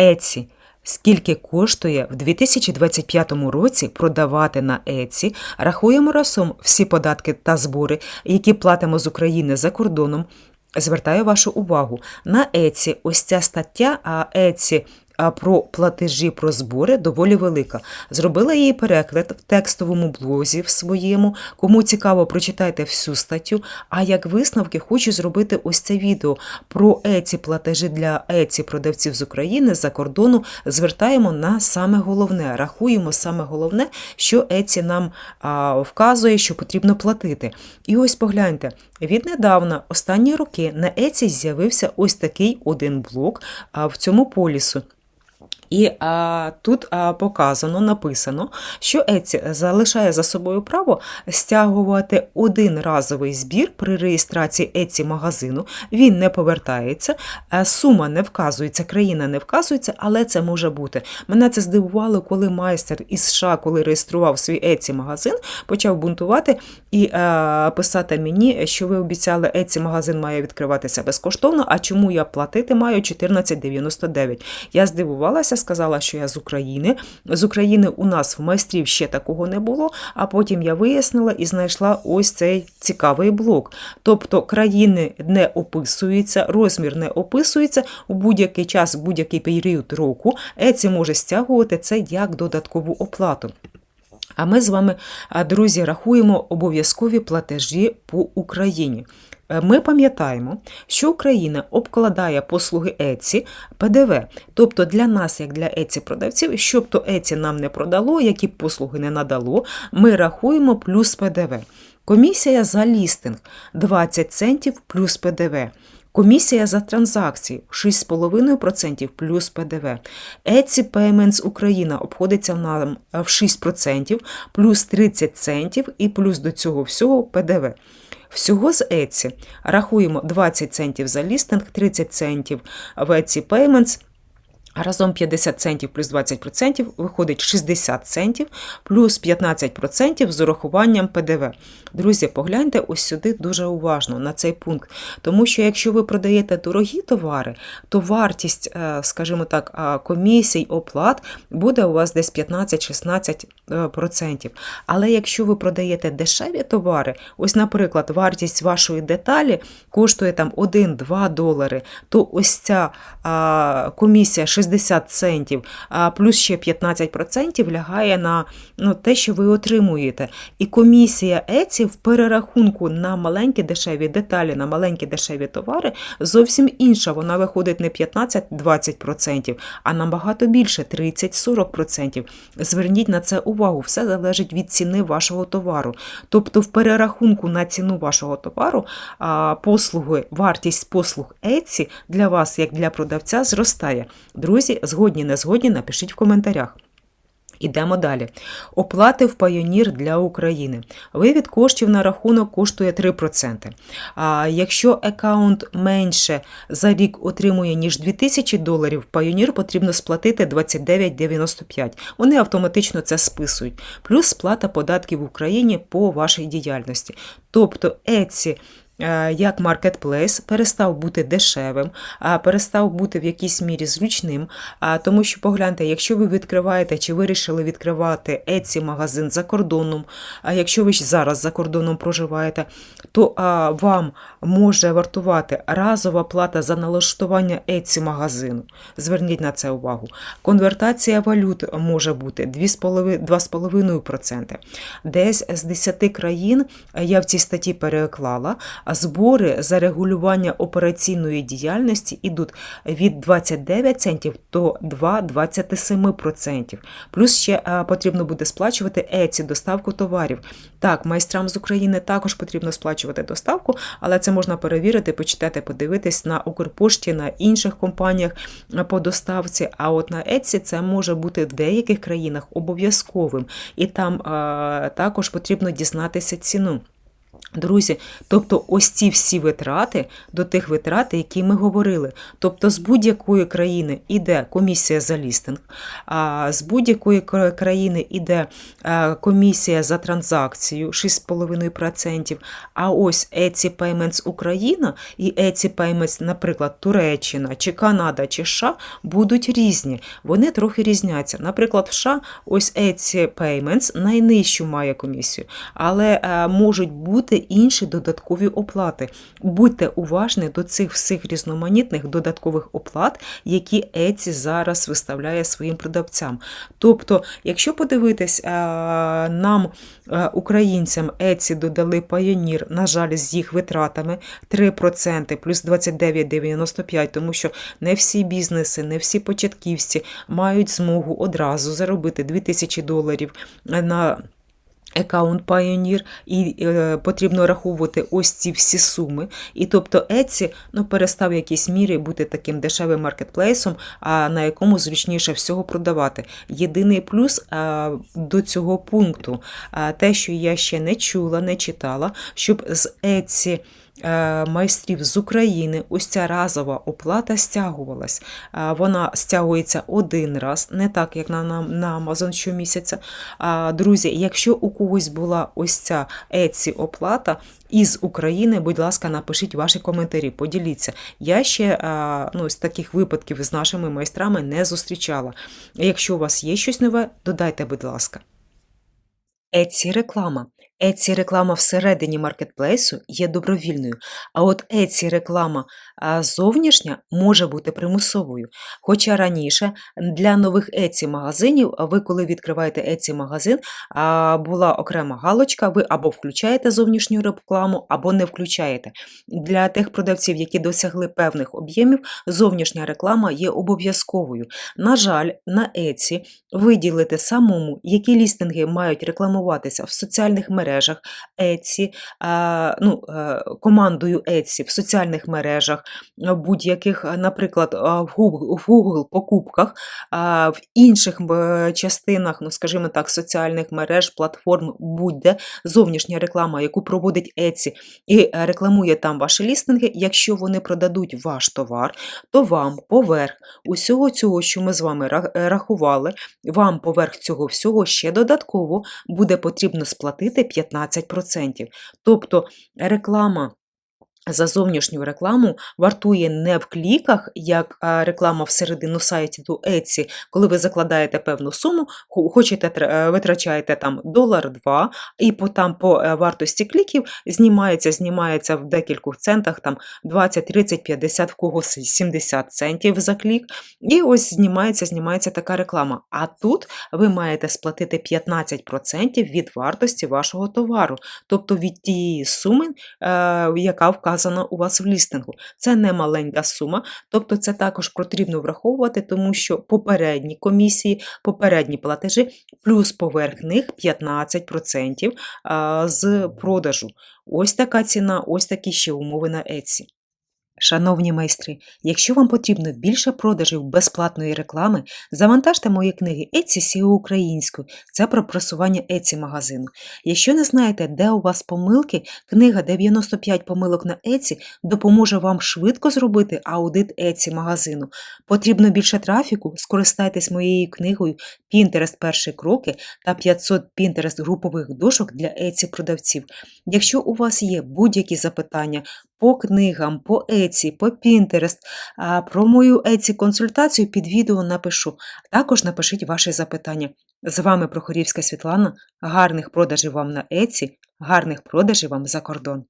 Еці. Скільки коштує в 2025 році продавати на Еці, рахуємо разом всі податки та збори, які платимо з України за кордоном. Звертаю вашу увагу на Еці. Ось ця стаття, а Еці про платежі про збори доволі велика. Зробила її переклад в текстовому блозі в своєму. Кому цікаво, прочитайте всю статтю. А як висновки, хочу зробити ось це відео про еці платежі для еці продавців з України за кордону. Звертаємо на саме головне, рахуємо саме головне, що еці нам а, вказує, що потрібно платити. І ось погляньте. Віднедавна, останні роки, на Еці з'явився ось такий один блок а, в цьому полісу. І а, тут а, показано, написано, що Еці залишає за собою право стягувати один разовий збір при реєстрації Еці магазину. Він не повертається, сума не вказується, країна не вказується, але це може бути. Мене це здивувало, коли майстер із США, коли реєстрував свій Еці магазин, почав бунтувати і а, писати мені, що ви обіцяли, Еці магазин має відкриватися безкоштовно. А чому я платити маю 14,99? Я здивувалася сказала, що я з України. З України у нас в майстрів ще такого не було, а потім я вияснила і знайшла ось цей цікавий блок. Тобто країни не описуються, розмір не описується у будь-який час, будь-який період року. Еці може стягувати це як додаткову оплату. А ми з вами, друзі, рахуємо обов'язкові платежі по Україні. Е, ми пам'ятаємо, що Україна обкладає послуги Еці ПДВ. Тобто для нас, як для Еці продавців, щоб то Еці нам не продало, які б послуги не надало, ми рахуємо плюс ПДВ. Комісія за лістинг 20 центів плюс ПДВ. Комісія за транзакції 6,5% плюс ПДВ. Etsy Payments Україна обходиться нам в 6%, плюс 30 центів і плюс до цього всього ПДВ. Всього з Etsy. Рахуємо 20 центів за лістинг, 30 центів в Etsy Payments, Разом 50 центів плюс 20% виходить 60 центів плюс 15% з урахуванням ПДВ. Друзі, погляньте ось сюди дуже уважно на цей пункт. Тому що якщо ви продаєте дорогі товари, то вартість, е, скажімо так, комісій, оплат буде у вас десь 15-16%. Але якщо ви продаєте дешеві товари, ось, наприклад, вартість вашої деталі коштує там 1-2 долари, то ось ця комісія 60 центів, а плюс ще 15% лягає на ну, те, що ви отримуєте. І комісія Еці в перерахунку на маленькі дешеві деталі, на маленькі дешеві товари зовсім інша. Вона виходить не 15-20%, а набагато більше 30-40%. Зверніть на це увагу, все залежить від ціни вашого товару. Тобто, в перерахунку на ціну вашого товару послуги, вартість послуг Еці для вас, як для продавця, зростає. Друзі, згодні, не згодні, напишіть в коментарях. Ідемо далі. Оплати в Пайонір для України. Вивід коштів на рахунок коштує 3%. А якщо аккаунт менше за рік отримує, ніж 2000 доларів, Пайонір потрібно сплатити 29,95. Вони автоматично це списують. Плюс сплата податків в Україні по вашій діяльності. Тобто, Еці як маркетплейс перестав бути дешевим, перестав бути в якійсь мірі зручним. Тому що погляньте, якщо ви відкриваєте чи вирішили відкривати Etsy магазин за кордоном, якщо ви зараз за кордоном проживаєте, то вам може вартувати разова плата за налаштування Etsy магазину. Зверніть на це увагу. Конвертація валют може бути 2,5%. Десь з 10 країн я в цій статті переклала збори за регулювання операційної діяльності йдуть від 29 центів до 2,27%. Плюс ще е, потрібно буде сплачувати еці доставку товарів. Так, майстрам з України також потрібно сплачувати доставку, але це можна перевірити, почитати, подивитись на Укрпошті, на інших компаніях е, по доставці. А от на Еці це може бути в деяких країнах обов'язковим, і там е, також потрібно дізнатися ціну. Друзі, тобто ось ці всі витрати до тих витрат, які ми говорили. Тобто з будь-якої країни йде комісія за лістинг, з будь-якої країни йде е, комісія за транзакцію 6,5%. А ось Etsy Payments Україна і Etsy Payments, наприклад, Туреччина чи Канада чи США будуть різні. Вони трохи різняться. Наприклад, в США ось Etsy Payments найнижчу має комісію, але е, можуть бути інші додаткові оплати. Будьте уважні до цих всіх різноманітних додаткових оплат, які Etsy зараз виставляє своїм продавцям. Тобто, якщо подивитись, е, нам, е, українцям, Etsy додали Payoneer, на жаль, з їх витратами 3% плюс 29,95%, тому що не всі бізнеси, не всі початківці мають змогу одразу заробити 2000 доларів на Аккаунт Pioneer, і е, потрібно рахувати ось ці всі суми. І тобто Etsy ну, перестав в якійсь мірі бути таким дешевим маркетплейсом, а на якому зручніше всього продавати. Єдиний плюс е, до цього пункту, е, те, що я ще не чула, не читала, щоб з Etsy майстрів з України ось ця разова оплата стягувалась. Е, Вона стягується один раз, не так, як на, на, Amazon щомісяця. Друзі, якщо у когось була ось ця Etsy оплата із України, будь ласка, напишіть ваші коментарі, поділіться. Я ще е, ну, з таких випадків з нашими майстрами не зустрічала. Якщо у вас є щось нове, додайте, будь ласка. Etsy реклама. Etsy реклама всередині маркетплейсу є добровільною, а от Etsy реклама зовнішня може бути примусовою. Хоча раніше для нових Etsy магазинів, ви коли відкриваєте Etsy магазин, була окрема галочка, ви або включаєте зовнішню рекламу, або не включаєте. Для тих продавців, які досягли певних об'ємів, зовнішня реклама є обов'язковою. На жаль, на Etsy виділити самому, які лістинги мають рекламуватися в соціальних мережах, Etsy, а, ну, е, командою Etsy в соціальних мережах, е, будь-яких, е, наприклад, в Google, покупках, в інших частинах, ну, скажімо так, соціальних мереж, платформ, будь-де зовнішня реклама, яку проводить Etsy і рекламує там ваші лістинги, якщо вони продадуть ваш товар, то вам поверх усього цього, що ми з вами рахували, вам поверх цього всього ще додатково буде потрібно сплатити 15%. Тобто реклама. За зовнішню рекламу вартує не в кліках, як реклама всередину сайту Etsy, коли ви закладаєте певну суму, хочете е, витрачаєте там долар два, і по там по е, вартості кліків знімається, знімається в декількох центах, там 20, 30, 50, в когось 70 центів за клік. І ось знімається, знімається така реклама. А тут ви маєте сплатити 15% від вартості вашого товару, тобто від тієї суми, е, яка вказана у вас в лістингу. Це не маленька сума, тобто це також потрібно враховувати, тому що попередні комісії, попередні платежі, плюс поверх них 15% з продажу. Ось така ціна, ось такі ще умови на Etsy. Шановні майстри, якщо вам потрібно більше продажів безплатної реклами, завантажте мої книги Etsy SEO українською. Це про просування Etsy магазину. Якщо не знаєте, де у вас помилки, книга 95 помилок на Etsy допоможе вам швидко зробити аудит Etsy магазину. Потрібно більше трафіку, скористайтесь моєю книгою Pinterest перші кроки та 500 Pinterest групових дошок для Etsy продавців. Якщо у вас є будь-які запитання по книгам, по Еці, по Пінтерест. про мою Еці консультацію під відео напишу. Також напишіть ваші запитання. З вами Прохорівська Світлана. Гарних продажів вам на Еці, гарних продажів вам за кордон.